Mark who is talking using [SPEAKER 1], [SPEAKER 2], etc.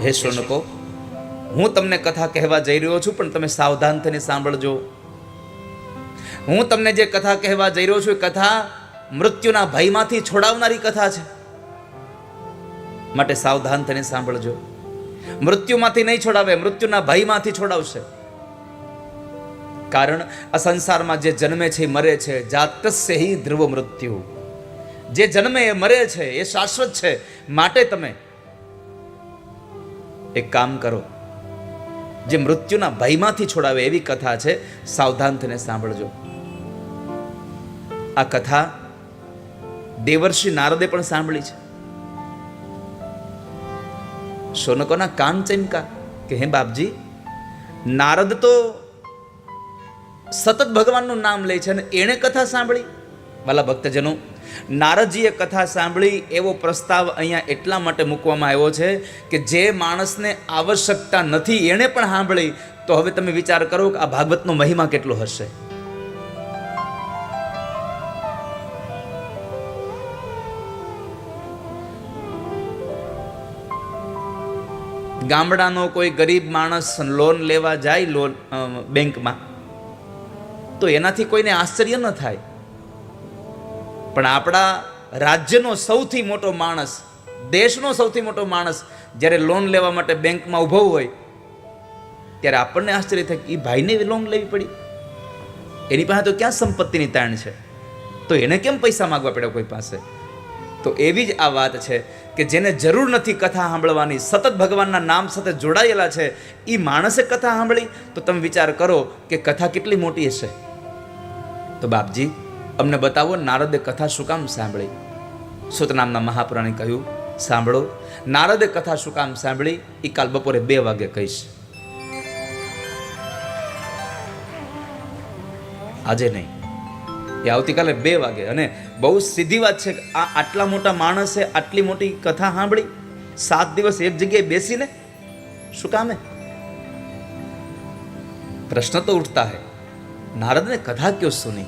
[SPEAKER 1] હે શોનકો હું તમને કથા કહેવા જઈ રહ્યો છું, પણ તમે સાવધાન થઈને સાંભળજો. હું તમને જે કથા કહેવા જઈ રહ્યો છું, એ કથા મૃત્યુના ભયમાંથી છોડાવનારી કથા છે. માટે સાવધાન થઈને સાંભળજો. મૃત્યુમાંથી નહીં છોડાવે, મૃત્યુના ભયમાંથી છોડાવશે. કારણ આ સંસારમાં જે જન્મે છે, એ મરે છે. જાતસ્ય હિ ધ્રુવ મૃત્યુ. જે જન્મે, એ મરે છે, એ શાશ્વત છે. માટે તમે એક કામ કરો. જે મૃત્યુના ભયમાંથી છોડાવે એવી કથા છે સાવધાન થઈને સાંભળજો. આ કથા દેવર્ષિ નારદે પણ સાંભળી છે. શોનકોના કાન ચમકા કે હે બાપજી, નારદ તો સતત ભગવાનનું નામ લે છે અને એણે કથા સાંભળી. વાલા ભક્તજનો નારદજીએ કથા સાંભળી એવો પ્રસ્તાવ અહીંયા એટલા માટે મૂકવામાં આવ્યો છે કે જે માણસને આવશ્યકતા નથી, એણે પણ સાંભળી, તો હવે તમે વિચાર કરો કે આ ભાગવતનો મહિમા કેટલો હશે. ગામડાનો કોઈ ગરીબ માણસ લોન લેવા જાય, લોન બેંકમાં, તો એનાથી કોઈને આશ્ચર્ય ન થાય. પણ આપણા રાજ્યનો સૌથી મોટો માણસ, દેશનો સૌથી મોટો માણસ જ્યારે લોન લેવા માટે બેંકમાં ઊભો હોય, ત્યારે આપણને આશ્ચર્ય થાય કે એ ભાઈને લોન લેવી પડી? એની પાસે તો ક્યાં સંપત્તિની તાણ છે? તો એને કેમ પૈસા માગવા પડ્યા કોઈ પાસે? તો એવી જ આ વાત છે કે જેને જરૂર નથી કથા સાંભળવાની, સતત ભગવાનના નામ સાથે જોડાયેલા છે એ માણસે કથા સાંભળી? તો તમે વિચાર કરો કે કથા કેટલી મોટી હશે? તો બાપજી અમને બતાવો, નારદે કથા શું કામ સાંભળી? સુતનામના મહાપુરાણે કહ્યું, સાંભળો, નારદે કથા શું કામ સાંભળી? એ કાલ બપોરે બે વાગે કહીશ. આજે નહીં. એ આવતીકાલે બે વાગે. અને બહુ સીધી વાત છે કે આ આટલા મોટા માણસે આટલી મોટી કથા સાંભળી? સાત દિવસ એક જગ્યાએ બેસીને? શું કામે પ્રશ્ન તો ઉઠતા હે. નારદને કથા ક્યો સુની?